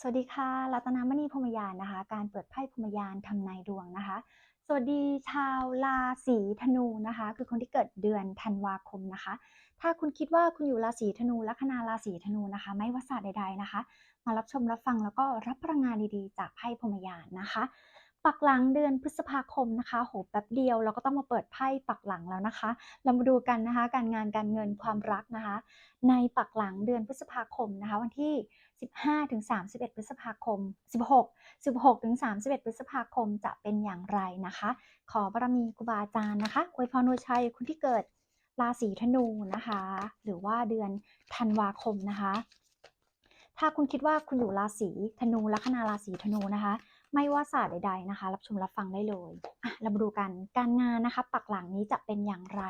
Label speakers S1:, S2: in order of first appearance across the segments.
S1: สวัสดีค่ะรัตนามณีพรมยานนะคะ การเปิดไพ่พรมยานทำนายดวงนะคะ สวัสดีชาวราศีธนูนะคะ คือคนที่เกิดเดือนธันวาคมนะคะ ถ้าคุณคิดว่าคุณอยู่ราศีธนูลัคนาราศีธนูนะคะ ไม่ว่าศาสตร์ใด ๆนะคะ มารับชมรับฟังแล้วก็รับพลังงานดีๆ จากไพ่พรมยานนะคะ ปักหลังเดือนพฤษภาคมนะคะโหแป๊บเดียวเราก็ต้องมาเปิดไพ่ปักหลังแล้วนะคะ เรามาดูกันนะคะ การงานการเงินความรักนะคะ ในปักหลังเดือนพฤษภาคมนะคะ วันที่ 15ถึง31 พฤษภาคม 16 16ถึง31 พฤษภาคมจะเป็นอย่างไรนะคะ ขอบารมีครูบาอาจารย์นะคะอวยพรอวยชัยคุณที่เกิดราศีธนูนะคะ หรือว่าเดือนธันวาคมนะคะ ถ้าคุณคิดว่าคุณอยู่ราศีธนูลัคนาราศีธนูนะคะ ไม่ว่าศาสตร์ใดๆนะคะ รับชมรับฟังได้เลยอะเรามาดูกันการงานนะคะ ปักหลังนี้จะเป็นอย่างไร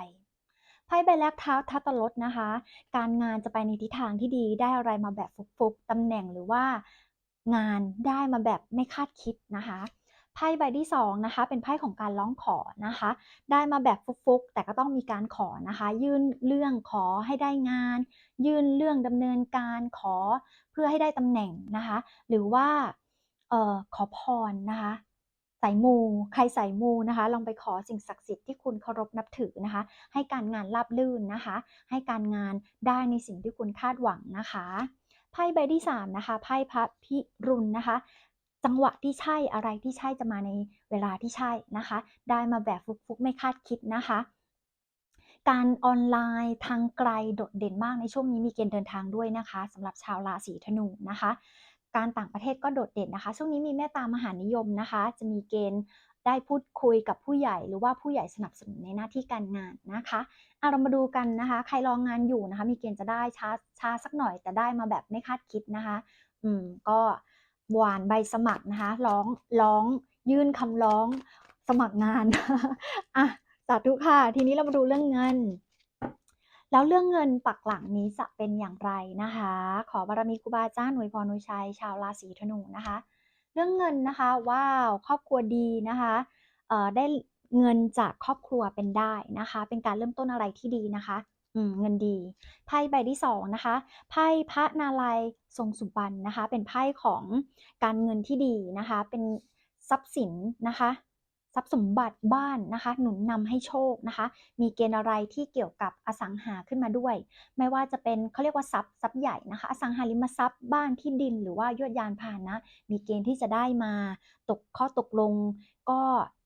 S1: ไพ่ใบแรกเท้าทัตลดนะคะ การงานจะไปในทิศทางที่ดีได้อะไรมาแบบฟุกๆตำแหน่งหรือว่างานได้มาแบบไม่คาดคิดนะคะไพ่ใบที่สองนะคะเป็นไพ่ของการร้องขอนะคะ ได้มาแบบฟุกๆ แต่ก็ต้องมีการขอนะคะ ยื่นเรื่องขอให้ได้งาน ยื่นเรื่องดำเนินการขอเพื่อให้ได้ตำแหน่งนะคะ หรือว่า อ่อขอพรนะคะสายมู ใครสายมูนะคะ ลองไปขอสิ่งศักดิ์สิทธิ์ที่คุณเคารพนับถือนะคะ ให้การงานราบรื่นนะคะ ให้การงานได้ในสิ่งที่คุณคาดหวังนะคะไพ่ใบที่3นะคะไพ่พระพิรุณนะคะ จังหวะที่ใช่อะไรที่ใช่จะมาในเวลาที่ใช่นะคะ ได้มาแบบฟุกๆไม่คาดคิดนะคะการออนไลน์ทางไกลโดดเด่นมากในช่วงนี้มีเกณฑ์เดินทางด้วยนะคะสำหรับชาวราศีธนูนะคะ การต่างประเทศก็โดดเด่นนะคะ ช่วงนี้มีเมตตามหานิยมนะคะ จะมีเกณฑ์ได้พูดคุยกับผู้ใหญ่หรือว่าผู้ใหญ่สนับสนุนในหน้าที่การงานนะคะเอาเรามาดูกันนะคะ ใครรองงานอยู่นะคะ มีเกณฑ์จะได้ช้าช้าสักหน่อยแต่ได้มาแบบไม่คาดคิดนะคะ อืมก็หวานใบสมัครนะคะร้องร้องยื่นคำร้องสมัครงานอะสาธุค่ะ ทีนี้เรามาดูเรื่องเงิน แล้วเรื่องเงินปักหลังนี้จะเป็นอย่างไรนะคะ ขอบารมีครูบาอาจารย์หน่วยพรหน่วยชัยชาวราศีธนูนะคะ เรื่องเงินนะคะว้าวครอบครัวดีนะคะเอ่อได้เงินจากครอบครัวเป็นได้นะคะ เป็นการเริ่มต้นอะไรที่ดีนะคะอืมเงินดี ไพ่ใบที่สองนะคะ ไพ่พระนาลายณ์ทรงสุบรรณนะคะ เป็นไพ่ของการเงินที่ดีนะคะ เป็นทรัพย์สินนะคะ ทรัพย์สมบัติบ้านนะคะ หนุนนำให้โชคนะคะ มีเกณฑ์อะไรที่เกี่ยวกับอสังหาขึ้นมาด้วย ไม่ว่าจะเป็นเขาเรียกว่าทรัพย์ทรัพย์ใหญ่นะคะ อสังหาริมทรัพย์บ้านที่ดินหรือว่ายวดยานพาหนะ มีเกณฑ์ที่จะได้มาตกข้อตกลง ก็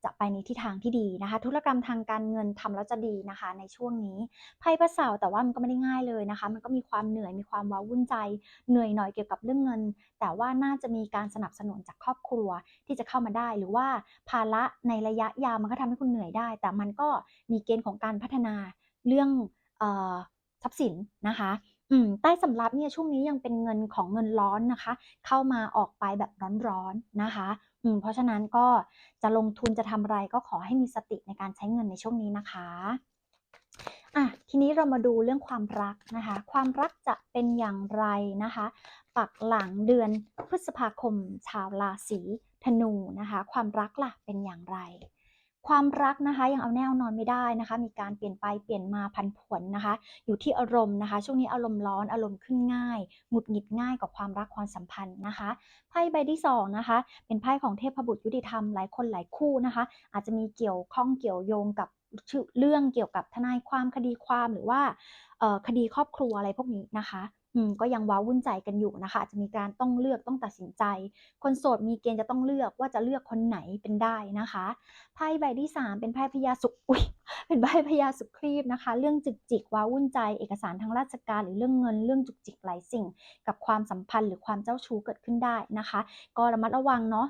S1: จะไปในทิศทางที่ดีนะคะ ธุรกรรมทางการเงินทำแล้วจะดีนะคะ ในช่วงนี้ไพ่พระเสาแต่ว่ามันก็ไม่ได้ง่ายเลยนะคะ มันก็มีความเหนื่อยมีความว้าวุ่นใจ เหนื่อยหน่อยเกี่ยวกับเรื่องเงิน แต่ว่าน่าจะมีการสนับสนุนจากครอบครัวที่จะเข้ามาได้ หรือว่าภาระในระยะยาวมันก็ทำให้คุณเหนื่อยได้ แต่มันก็มีเกณฑ์ของการพัฒนาเรื่องออทรัพย์สินนะคะอืมใต้สำรับเนี่ยช่วงนี้ยังเป็นเงินของเงินร้อนนะคะ เข้ามาออกไปแบบร้อนๆนะคะ อืมเพราะฉะนั้นก็จะลงทุนจะทำอะไรก็ขอให้มีสติในการใช้เงินในช่วงนี้นะคะอะทีนี้เรามาดูเรื่องความรักนะคะ ความรักจะเป็นอย่างไรนะคะ ปักหลังเดือนพฤษภาคมชาวราศีธนูนะคะ ความรักล่ะเป็นอย่างไร ความรักนะคะยังเอาแน่นอนไม่ได้นะคะ มีการเปลี่ยนไปเปลี่ยนมาพันผวนนะคะ อยู่ที่อารมณ์นะคะ ช่วงนี้อารมณ์ร้อนอารมณ์ขึ้นง่ายหงุดหงิดง่ายกับความรักความสัมพันธ์นะคะไพ่ใบที่สองนะคะเป็นไพ่ของเทพบุตรยุติธรรมหลายคนหลายคู่นะคะ อาจจะมีเกี่ยวข้องเกี่ยวโยงกับเรื่องเกี่ยวกับทนายความคดีความหรือว่าคดีครอบครัวอะไรพวกนี้นะคะ ก็ยังว้าวุ่นใจกันอยู่นะคะจจะมีการต้องเลือกต้องตัดสินใจ คนโสดมีเกณฑ์จะต้องเลือกว่าจะเลือกคนไหนเป็นได้นะคะไพ่ใบที่ 3 เป็นไพ่พญาสุขอุ้ยเป็นไพ่พญาสุขครีบนะคะ เรื่องจุกจิกว้าวุ่นใจ เอกสารทางราชการหรือเรื่องเงินเรื่องจุกจิกหลายสิ่ง กับความสัมพันธ์หรือความเจ้าชู้เกิดขึ้นได้นะคะ ก็ระมัดระวังเนาะ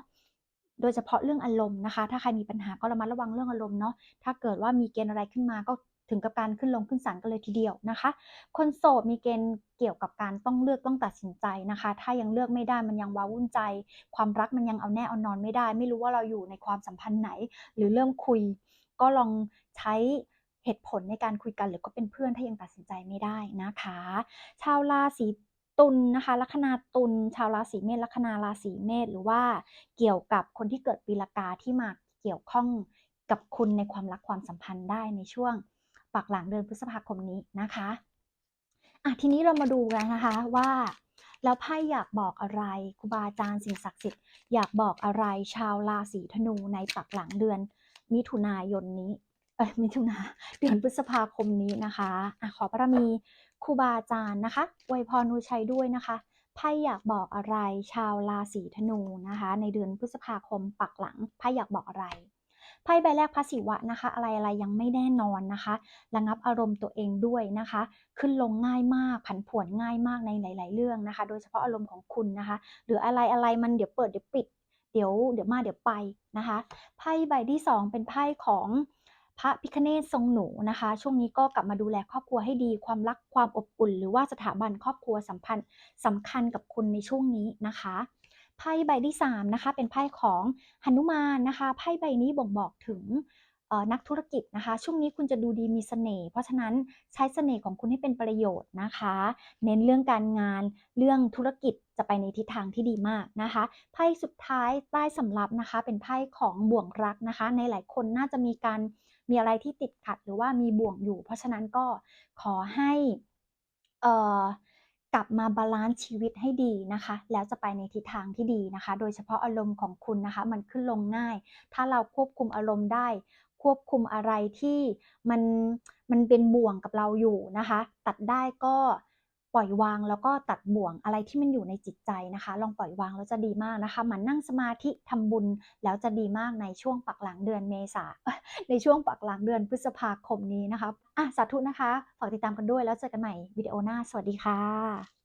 S1: โดยเฉพาะเรื่องอารมณ์นะคะ ถ้าใครมีปัญหาก็ระมัดระวังเรื่องอารมณ์เนาะถ้าเกิดว่ามีเกณฑ์อะไรขึ้นมาก็ ถึงกับการขึ้นลงขึ้นศาลกันเลยทีเดียวนะคะ คนโสดมีเกณฑ์เกี่ยวกับการต้องเลือกต้องตัดสินใจนะคะ ถ้ายังเลือกไม่ได้มันยังว้าวุ่นใจ ความรักมันยังเอาแน่เอานอนไม่ได้ ไม่รู้ว่าเราอยู่ในความสัมพันธ์ไหน หรือเริ่มคุย ก็ลองใช้เหตุผลในการคุยกันหรือก็เป็นเพื่อนถ้ายังตัดสินใจไม่ได้นะคะ ชาวราศีตุลนะคะลัคนาตุลชาวราศีเมษลัคนาราศีเมษหรือว่าเกี่ยวกับคนที่เกิดปีละกาที่มาเกี่ยวข้องกับคุณในความรักความสัมพันธ์ได้ในช่วง ปักหลังเดือนพฤษภาคมนี้นะคะอะทีนี้เรามาดูกันนะคะว่า แล้วไพ่อยากบอกอะไรครูบาอาจารย์สิ่งศักดิ์สิทธิ์อยากบอกอะไรชาวราศีธนูในปักหลังเดือนมิถุนายนนี้เอ้ยมิถุนาเดือนพฤษภาคมนี้นะคะอะขอบารมีครูบาอาจารย์นะคะอวยพรนูชัยด้วยนะคะไพ่อยากบอกอะไรชาวราศีธนูนะคะ ในเดือนพฤษภาคมปักหลังไพ่อยากบอกอะไร ไพ่ใบแรกพระศิวะนะคะ อะไรอะไรยังไม่แน่นอนนะคะ ระงับอารมณ์ตัวเองด้วยนะคะ ขึ้นลงง่ายมากผันผวนง่ายมากในหลาย ๆ เรื่องนะคะ โดยเฉพาะอารมณ์ของคุณนะคะ หรืออะไรอะไรมันเดี๋ยวเปิดเดี๋ยวปิด เดี๋ยวเดี๋ยวมาเดี๋ยวไปนะคะไพ่ใบที่ 2 เป็นไพ่ของพระพิคเนศทรงหนูนะคะ ช่วงนี้ก็กลับมาดูแลครอบครัวให้ดี ความรักความอบอุ่น หรือว่าสถาบันครอบครัวสัมพันธ์สำคัญกับคุณในช่วงนี้นะคะ ไพ่ใบที่3นะคะเป็นไพ่ของหนุมานนะคะไพ่ใบนี้บ่งบอกถึงนักธุรกิจนะคะ ช่วงนี้คุณจะดูดีมีเสน่ห์เพราะฉะนั้นใช้เสน่ห์ของคุณให้เป็นประโยชน์นะคะ เน้นเรื่องการงานเรื่องธุรกิจจะไปในทิศทางที่ดีมากนะคะไพ่สุดท้ายใต้สำรับนะคะ เป็นไพ่ของบ่วงรักนะคะ ในหลายคนน่าจะมีการมีอะไรที่ติดขัดหรือว่ามีบ่วงอยู่ เพราะฉะนั้นก็ขอให้เอ่อ กลับมาบาลานซ์ชีวิตให้ดีนะคะ แล้วจะไปในทิศทางที่ดีนะคะ โดยเฉพาะอารมณ์ของคุณนะคะ มันขึ้นลงง่าย ถ้าเราควบคุมอารมณ์ได้ ควบคุมอะไรที่มันมันเป็นบ่วงกับเราอยู่นะคะ ตัดได้ก็ ปล่อยวางแล้วก็ตัดบ่วงอะไรที่มันอยู่ในจิตใจนะคะ ลองปล่อยวางแล้วจะดีมากนะคะมันนั่งสมาธิทำบุญแล้วจะดีมากในช่วงปักหลังเดือนเมษาในช่วงปักหลังเดือนพฤษภาคมนี้นะคะอะสาธุนะคะฝากติดตามกันด้วยแล้วเจอกันใหม่วิดีโอหน้า สวัสดีค่ะ